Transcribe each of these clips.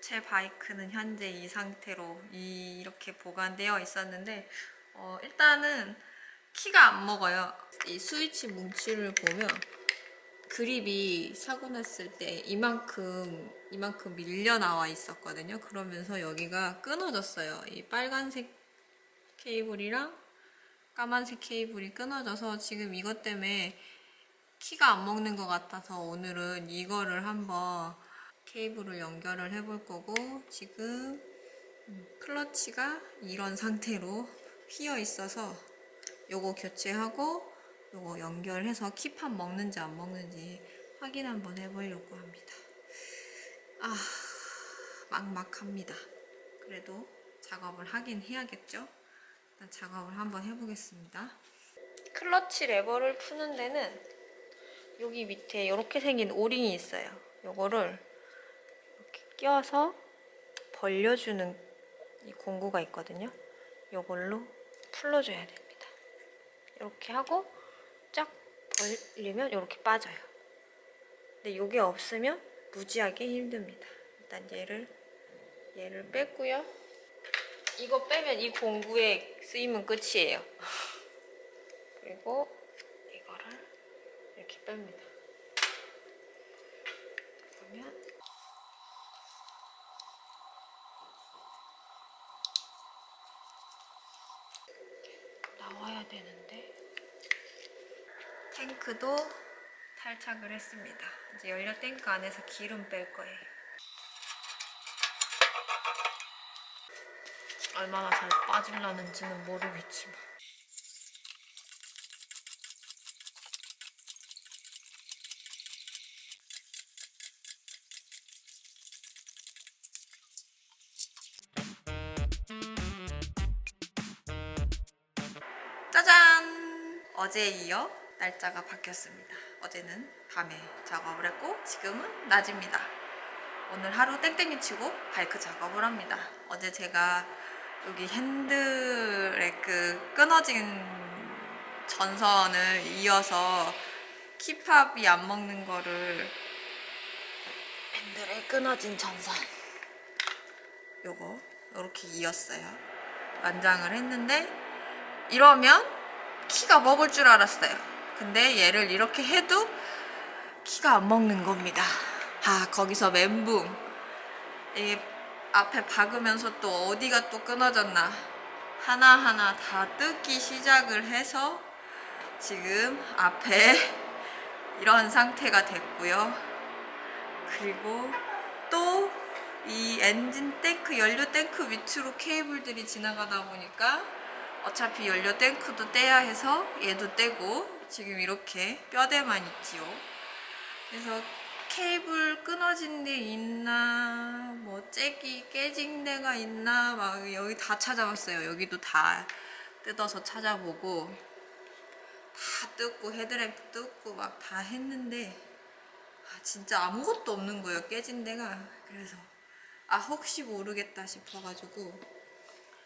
제 바이크는 현재 이 상태로 이 렇게 보관되어 있었는데 어, 일단은 키가 안 먹어요. 이 스위치 뭉치를 보면 그립이 사고 났을 때 이만큼 이만큼 밀려 나와 있었거든요. 그러면서 여기가 끊어졌어요. 이 빨간색 케이블이랑 까만색 케이블이 끊어져서 지금 이것 때문에 키가 안 먹는 것 같아서 오늘은 이거를 한번 케이블을 연결을 해볼 거고 지금 음, 클러치가 이런 상태로 휘어 있어서 요거 교체하고 요거 연결해서 키판 먹는지 안 먹는지 확인 한번 해보려고 합니다. 아 막막합니다. 그래도 작업을 하긴 해야겠죠? 일단 작업을 한번 해보겠습니다. 클러치 레버를 푸는 데는 여기 밑에 이렇게 생긴 오링이 있어요. 요거를 이렇게 껴서 벌려주는 이 공구가 있거든요. 요걸로 풀어줘야 됩니다. 이렇게 하고 쫙 벌리면 이렇게 빠져요. 근데 이게 없으면 무지하게 힘듭니다. 일단 얘를 얘를 빼고요. 이거 빼면 이 공구의 쓰임은 끝이에요. 그리고 이거를 이렇게 뺍니다. 그러면 나와야 되는데 탱크도 탈착을 했습니다. 이제 연료 탱크 안에서 기름 뺄 거예요. 얼마나 잘 빠질라는지는 모르겠지만 짜잔! 어제에 이어 날짜가 바뀌었습니다. 어제는 밤에 작업을 했고 지금은 낮입니다. 오늘 하루 땡땡이 치고 바이크 작업을 합니다. 어제 제가 여기 핸들에 그 끊어진 전선을 이어서 킵합이 안 먹는 거를 핸들에 끊어진 전선 요거 이렇게 이었어요. 완장을 했는데 이러면 키가 먹을 줄 알았어요. 근데 얘를 이렇게 해도 키가 안 먹는 겁니다. 아, 거기서 멘붕. 이 앞에 박으면서 또 어디가 또 끊어졌나. 하나하나 다 뜯기 시작을 해서 지금 앞에 이런 상태가 됐고요. 그리고 또 이 엔진 탱크, 연료 탱크 밑으로 케이블들이 지나가다 보니까 어차피 연료 탱크도 떼야 해서 얘도 떼고 지금 이렇게 뼈대만 있지요. 그래서 케이블 끊어진 데 있나 뭐 잭이 깨진 데가 있나 막 여기 다 찾아봤어요. 여기도 다 뜯어서 찾아보고 다 뜯고 헤드램프 뜯고 막 다 했는데 아, 진짜 아무것도 없는 거예요. 깨진 데가 그래서 아 혹시 모르겠다 싶어가지고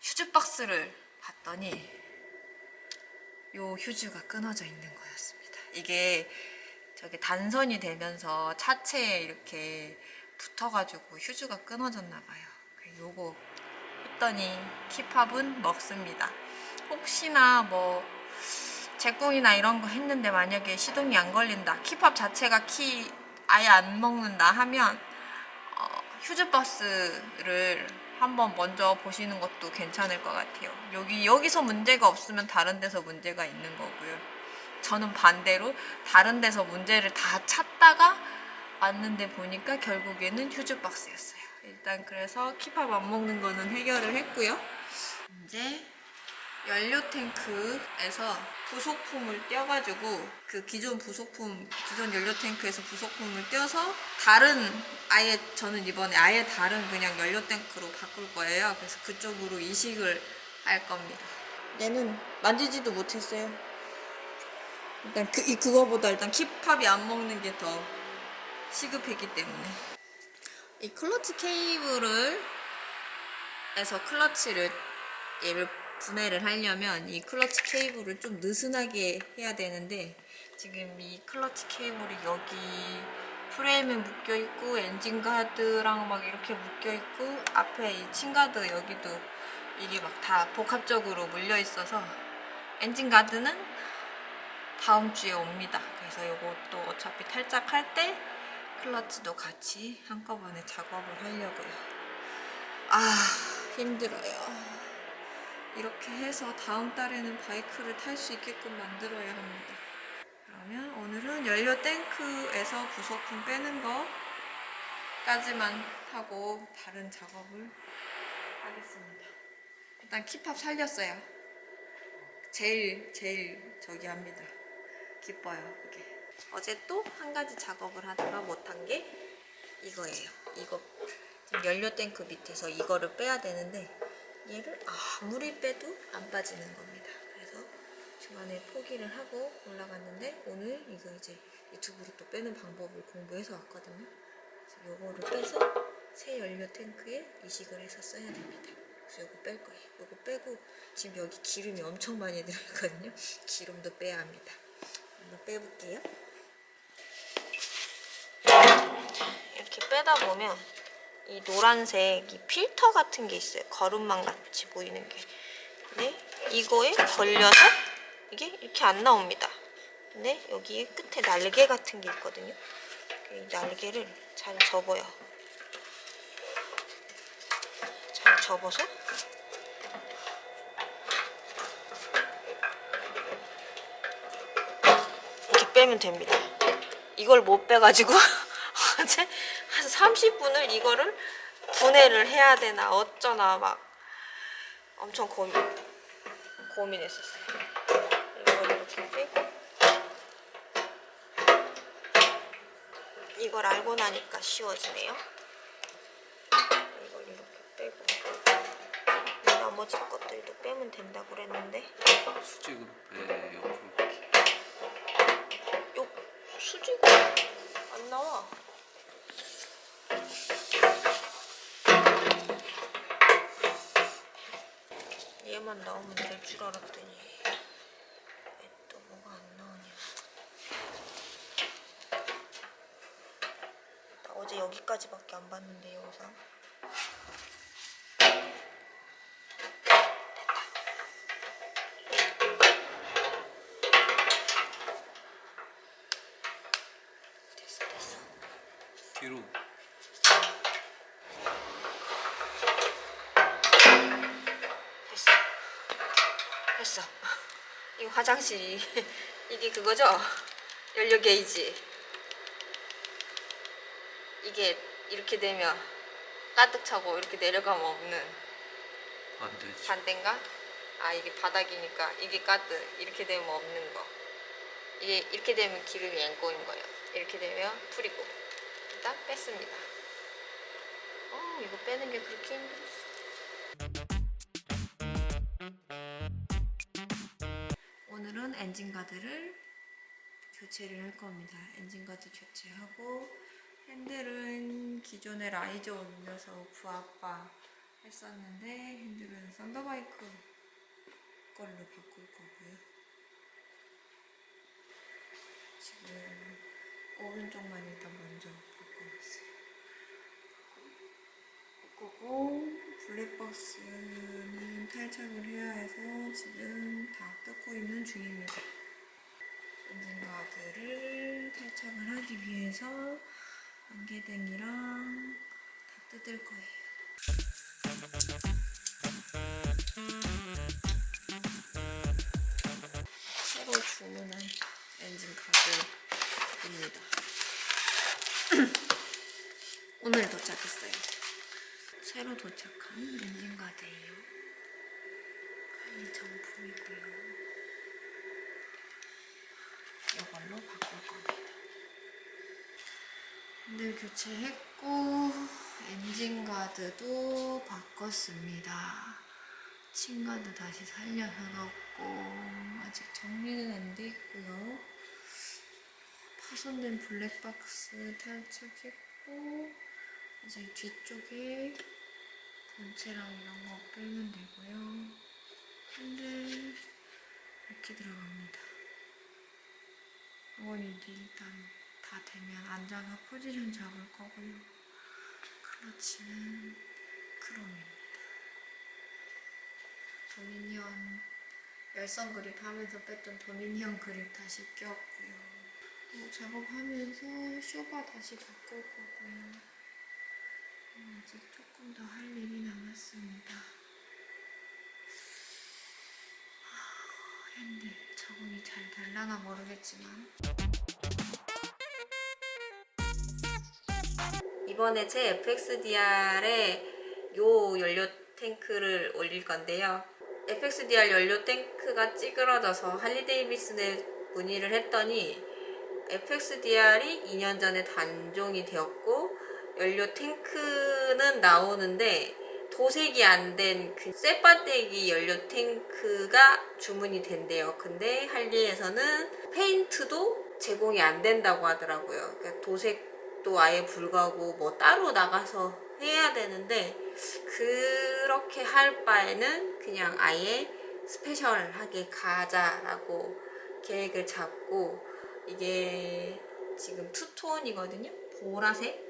휴즈 박스를 봤더니 요 휴즈가 끊어져 있는 거였습니다. 이게 저기 단선이 되면서 차체에 이렇게 붙어가지고 휴즈가 끊어졌나 봐요. 그래서 요거 했더니 킵합은 먹습니다. 혹시나 뭐 제꿍이나 이런 거 했는데 만약에 시동이 안 걸린다, 킵합 자체가 키 아예 안 먹는다 하면 어, 휴즈 버스를 한번 먼저 보시는 것도 괜찮을 것 같아요. 여기 여기서 문제가 없으면 다른 데서 문제가 있는 거고요. 저는 반대로 다른 데서 문제를 다 찾다가 왔는데 보니까 결국에는 휴즈 박스였어요. 일단 그래서 킵합 안 먹는 거는 해결을 했고요. 이제 연료 탱크에서 부속품을 떼어가지고 그 기존 부속품 기존 연료 탱크에서 부속품을 떼어서 다른 아예 저는 이번에 아예 다른 그냥 연료 탱크로 바꿀 거예요. 그래서 그쪽으로 이식을 할 겁니다. 얘는 만지지도 못했어요. 일단 그, 이 그거보다 일단 킵합이 안 먹는 게 더 시급했기 때문에. 이 클러치 케이블을 에서 클러치를 얘를 분해를 하려면 이 클러치 케이블을 좀 느슨하게 해야 되는데 지금 이 클러치 케이블이 여기 프레임에 묶여 있고 엔진 가드랑 막 이렇게 묶여 있고 앞에 이 층가드 여기도 이게 막 다 복합적으로 물려 있어서 엔진 가드는 다음 주에 옵니다. 그래서 이것도 어차피 탈착할 때 클러치도 같이 한꺼번에 작업을 하려고요. 아 힘들어요. 이렇게 해서 다음 달에는 바이크를 탈 수 있게끔 만들어야 합니다. 그러면 오늘은 연료 탱크에서 부속품 빼는 거까지만 하고 다른 작업을 하겠습니다. 일단 키팝 살렸어요. 제일 제일 저기 합니다. 기뻐요 그게. 어제 또 한 가지 작업을 하다가 못한 게 이거예요. 이거 지금 연료 탱크 밑에서 이거를 빼야 되는데 얘를 아무리 빼도 안 빠지는 겁니다. 그래서 중간에 포기를 하고 올라갔는데 오늘 이거 이제 유튜브로 또 빼는 방법을 공부해서 왔거든요. 그래서 요거를 빼서 새 연료 탱크에 이식을 해서 써야 됩니다. 그래서 요거 뺄 거예요. 요거 빼고 지금 여기 기름이 엄청 많이 들어있거든요. 기름도 빼야 합니다. 한번 빼볼게요. 이렇게 빼다 보면 이 노란색 이 필터 같은 게 있어요. 거름망 같이 보이는 게. 근데 이거에 걸려서 이게 이렇게 안 나옵니다. 근데 여기 끝에 날개 같은 게 있거든요. 이 날개를 잘 접어요. 잘 접어서 이렇게 빼면 됩니다. 이걸 못 빼가지고 어제 한 30분을 이거를 분해를 해야 되나 어쩌나 막 엄청 고민 고민했었어요. 이걸 이렇게 빼고 이걸 알고 나니까 쉬워지네요. 이걸 이렇게 빼고 이 나머지 것들도 빼면 된다고 그랬는데 그렇게 요 수지가 안 나와. 얘만 나오면 될 줄 알았더니 왜또 뭐가 안 나오냐. 나 어제 여기까지밖에 안 봤는데 영상. 됐어 됐어. 뒤로 됐어. 됐어. 이 화장실이 이게 그거죠? 연료 게이지. 이게 이렇게 되면 가득 차고 이렇게 내려가면 없는 안 되지 반대인가? 아 이게 바닥이니까 이게 가득 이렇게 되면 없는 거. 이게 이렇게 되면 기름이 앵 꼬인 거예요. 이렇게 되면 풀이고 일단 뺐습니다. 어 이거 빼는 게 그렇게 힘들었어. 엔진 가드를 교체를 할 겁니다. 엔진 가드 교체하고 핸들은 기존에 라이저 올려서 부아빠 했었는데 핸들은 썬더바이크 걸로 바꿀 거고요. 지금 오른쪽만 일단 먼저 바꿔놨어요. 바꾸고 블랙박스는 탈착을 해야 해서 지금 다 뜯고 있는 중입니다. 가드를 탈착을 하기 위해서 안개등이랑 다 뜯을 거예요. 새로 주문한 엔진 가드입니다. 오늘. 새로 도착한 엔진 가드예요. 이 정품이고요. 이걸로 바꿀 겁니다. 핸들 교체했고 엔진 가드도 바꿨습니다. 층가드 다시 살려서 넣었고 아직 정리는 안 돼 있고요. 파손된 블랙박스 탈착했고 이제 뒤쪽에 전체랑 이런 거 빼면 되고요. 핸들 이렇게 들어갑니다. 이건 이제 일단 다 되면 앉아서 포지션 잡을 거고요. 클러치는 크롬입니다. 도미니언 열성 그립 하면서 뺐던 도미니언 그립 다시 꼈고요. 뭐 작업하면서 쇼바 다시 바꿀 거고요. 음, 아직 조금 더 할 일이 남았습니다. 하, 핸들 적응이 잘 될라나 모르겠지만 이번에 제 FXDR에 요 연료 탱크를 올릴 건데요. FXDR 연료 탱크가 찌그러져서 할리 데이비슨에 문의를 했더니 FXDR이 2년 전에 단종이 되었고 연료 탱크 는 나오는데 도색이 안 된 그 쇠빠떼기 연료 탱크가 주문이 된대요. 근데 할리에서는 페인트도 제공이 안 된다고 하더라고요. 그러니까 도색도 아예 불가고 뭐 따로 나가서 해야 되는데 그렇게 할 바에는 그냥 아예 스페셜하게 가자라고 계획을 잡고 이게 지금 투톤이거든요. 보라색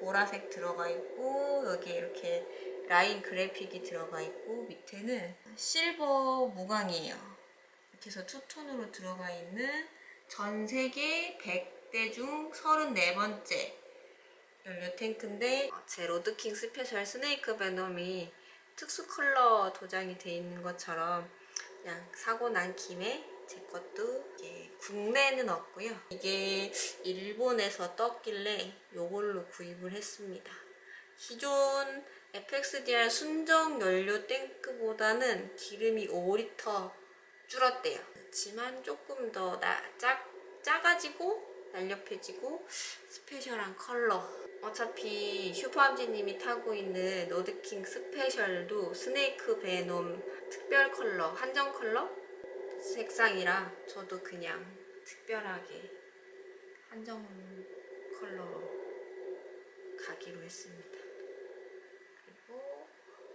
보라색 들어가 있고 여기 이렇게 라인 그래픽이 들어가 있고 밑에는 실버 무광이에요. 이렇게 해서 투톤으로 들어가 있는 전 세계 100대 중 34번째 연료 탱크인데 제 로드킹 스페셜 스네이크 베놈이 특수 컬러 도장이 돼 있는 것처럼 그냥 사고 난 김에 제 것도 이게 국내는 없고요. 이게 일본에서 떴길래 이걸로 구입을 했습니다. 기존 FXDR 순정 연료 탱크보다는 기름이 5리터 줄었대요. 그렇지만 조금 더 나, 작, 작아지고 날렵해지고 스페셜한 컬러. 어차피 슈퍼함지님이 타고 있는 노드킹 스페셜도 스네이크 베놈 특별 컬러, 한정 컬러 색상이라 저도 그냥 특별하게 한정 컬러로 가기로 했습니다. 그리고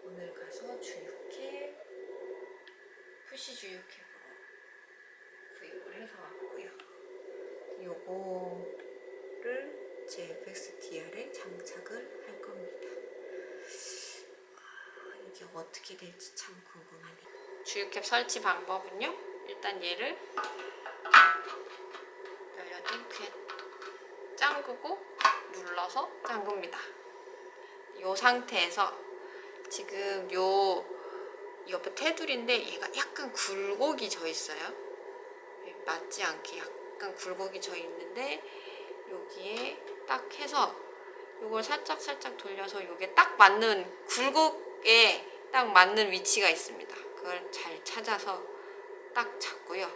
오늘 가서 주유캡, 푸시 주유캡으로 구입을 해서 왔고요. 요거를 제 FXDR에 장착을 할 겁니다. 아, 이게 어떻게 될지 참 궁금하네요. 주유캡 설치 방법은요. 일단 얘를 연료 탱크에 짱구고 눌러서 잠굽니다. 이 상태에서 지금 요 옆에 테두리인데 얘가 약간 굴곡이 져 있어요. 맞지 않게 약간 굴곡이 져 있는데 여기에 딱 해서 요걸 살짝 살짝 돌려서 요게 딱 맞는 굴곡에 딱 맞는 위치가 있습니다. 그걸 잘 찾아서 딱 잡고요.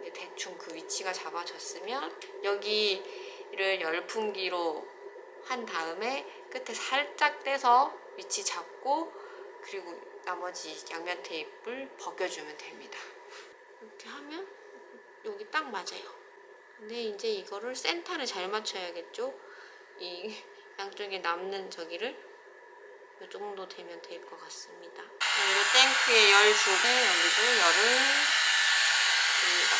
이제 대충 그 위치가 잡아졌으면 여기를 열풍기로 한 다음에 끝에 살짝 떼서 위치 잡고 그리고 나머지 양면 테이프를 벗겨주면 됩니다. 이렇게 하면 여기 딱 맞아요. 근데 이제 이거를 센터를 잘 맞춰야겠죠? 이 양쪽에 남는 저기를 이 정도 되면 될 것 같습니다. 여기로 탱크에 열 주고 여기도 열을 줍니다.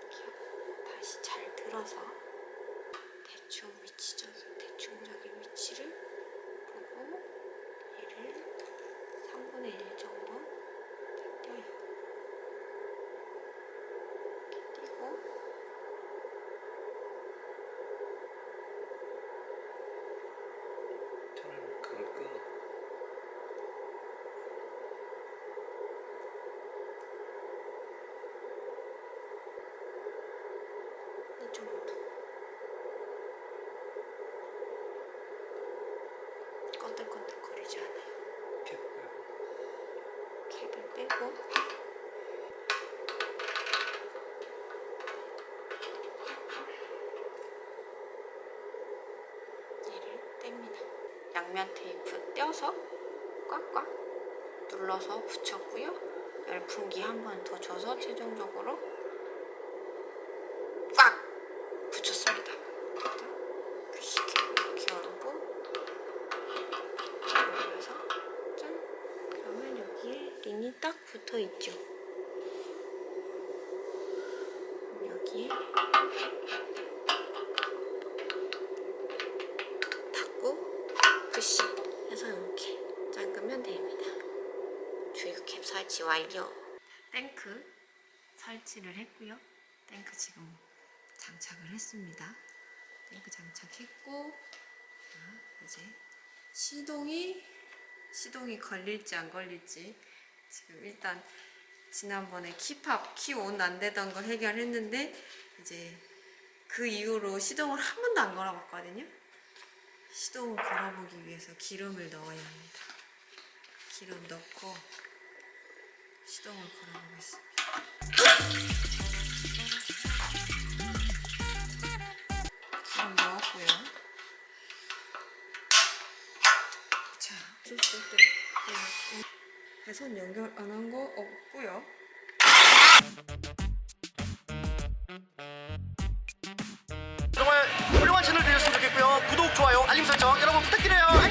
이렇게 다시 잘 들어서 대충 위치적인 대충적인 위치를 보고 얘를 3분의 1 정도 띄어요. 이렇게 띄고 차라리 그걸 끊어. 이 정도. 건들건들거리지 않아요. 캡 빼고. 캡을 빼고 얘를 뗍니다. 양면 테이프 떼어서 꽉꽉 눌러서 붙였고요. 열풍기 한 번 더 줘서 최종적으로 꽉 붙였습니다. 푸시캡 이렇게 열고 올려서 짠 그러면 여기에 린이 딱 붙어 있죠. 타이프C 해서 이렇게 잠그면 됩니다. 주유캡 설치 완료. 탱크 설치를 했고요. 탱크 지금 장착을 했습니다. 탱크 장착했고 자, 이제 시동이 시동이 걸릴지 안 걸릴지 지금 일단 지난번에 키팝 키온 안 되던 거 해결했는데 이제 그 이후로 시동을 한 번도 안 걸어봤거든요. 시동을 걸어보기 위해서 기름을 넣어야 합니다. 기름 넣고 시동을 걸어보겠습니다. 기름 넣었고요. 자, 줬을 때 배선 연결 안 한 거 없고요. 정말 훌륭한 채널 되셨으면 좋겠고요. 구독, 좋아요, 알림 설정 여러분 부탁드려요.